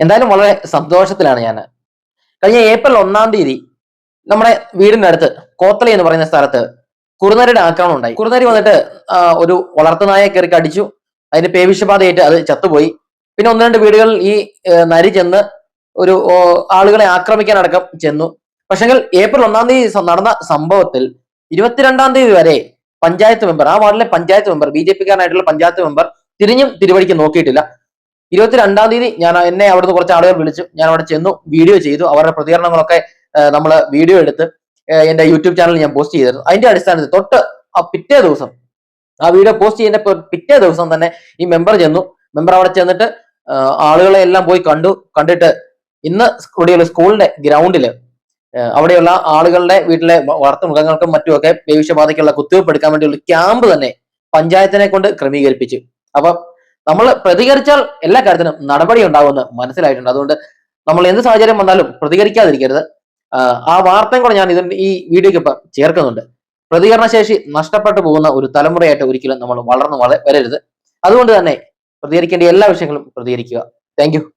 എന്തായാലും വളരെ സന്തോഷത്തിലാണ് ഞാൻ കഴിഞ്ഞ ഏപ്രിൽ ഒന്നാം തീയതി നമ്മുടെ വീടിന്റെ അടുത്ത് കോത്തളി എന്ന് പറയുന്ന സ്ഥലത്ത് കുറുനരിയുടെ ആക്രമണം ഉണ്ടായി. കുറുനരി വന്നിട്ട് ഒരു വളർത്തുനായെ കയറി കടിച്ചു. അതിന്റെ പേവിഷബാധയേറ്റ് അത് ചത്തുപോയി. പിന്നെ ഒന്ന് രണ്ട് വീടുകളിൽ ഈ നരി ചെന്ന് ഒരു ആളുകളെ ആക്രമിക്കാനടക്കം ചെന്നു. പക്ഷെങ്കിൽ ഏപ്രിൽ ഒന്നാം തീയതി നടന്ന സംഭവത്തിൽ ഇരുപത്തിരണ്ടാം തീയതി വരെ പഞ്ചായത്ത് മെമ്പർ ആ വാർഡിലെ പഞ്ചായത്ത് മെമ്പർ ബി ജെ പിക്കാരനായിട്ടുള്ള പഞ്ചായത്ത് മെമ്പർ തിരിഞ്ഞും തിരുവഴിക്ക് നോക്കിയിട്ടില്ല. ഇരുപത്തിരണ്ടാം തീയതി ഞാൻ എന്നെ അവിടുന്ന് കുറച്ച് ആളുകൾ വിളിച്ചു. ഞാൻ അവിടെ ചെന്നു വീഡിയോ ചെയ്തു. അവരുടെ പ്രതികരണങ്ങളൊക്കെ നമ്മൾ വീഡിയോ എടുത്ത് എന്റെ യൂട്യൂബ് ചാനലിൽ ഞാൻ പോസ്റ്റ് ചെയ്തിരുന്നു. അതിന്റെ അടിസ്ഥാനത്തിൽ തൊട്ട് ആ പിറ്റേ ദിവസം ആ വീഡിയോ പോസ്റ്റ് ചെയ്യുന്ന പിറ്റേ ദിവസം തന്നെ ഈ മെമ്പർ ചെന്നു. മെമ്പർ അവിടെ ചെന്നിട്ട് ആളുകളെ എല്ലാം പോയി കണ്ടു. കണ്ടിട്ട് ഇന്ന് ഇവിടെയുള്ള സ്കൂളിന്റെ ഗ്രൗണ്ടിൽ അവിടെയുള്ള ആളുകളുടെ വീട്ടിലെ വളർത്തുമൃഗങ്ങൾക്കും വളർത്തു മൃഗങ്ങൾക്കും മറ്റുമൊക്കെ പേവിഷബാധയ്ക്കുള്ള കുത്തിവെപ്പ് എടുക്കാൻ വേണ്ടിയുള്ള ക്യാമ്പ് തന്നെ പഞ്ചായത്തിനെ കൊണ്ട് ക്രമീകരിപ്പിച്ചു. അപ്പൊ നമ്മൾ പ്രതികരിച്ചാൽ എല്ലാ കാര്യത്തിനും നടപടി ഉണ്ടാകുമെന്ന് മനസ്സിലായിട്ടുണ്ട്. അതുകൊണ്ട് നമ്മൾ എന്ത് സാഹചര്യം വന്നാലും പ്രതികരിക്കാതിരിക്കരുത്. ആ വാർത്തയും കൂടെ ഞാൻ ഇതിന്റെ ഈ വീഡിയോയ്ക്ക് ഇപ്പൊ ചേർക്കുന്നുണ്ട്. പ്രതികരണശേഷി നഷ്ടപ്പെട്ടു പോകുന്ന ഒരു തലമുറയായിട്ട് ഒരിക്കലും നമ്മൾ വളർന്നു വള- വരരുത്. അതുകൊണ്ട് തന്നെ പ്രതികരിക്കേണ്ട എല്ലാ വിഷയങ്ങളും പ്രതികരിക്കുക. താങ്ക്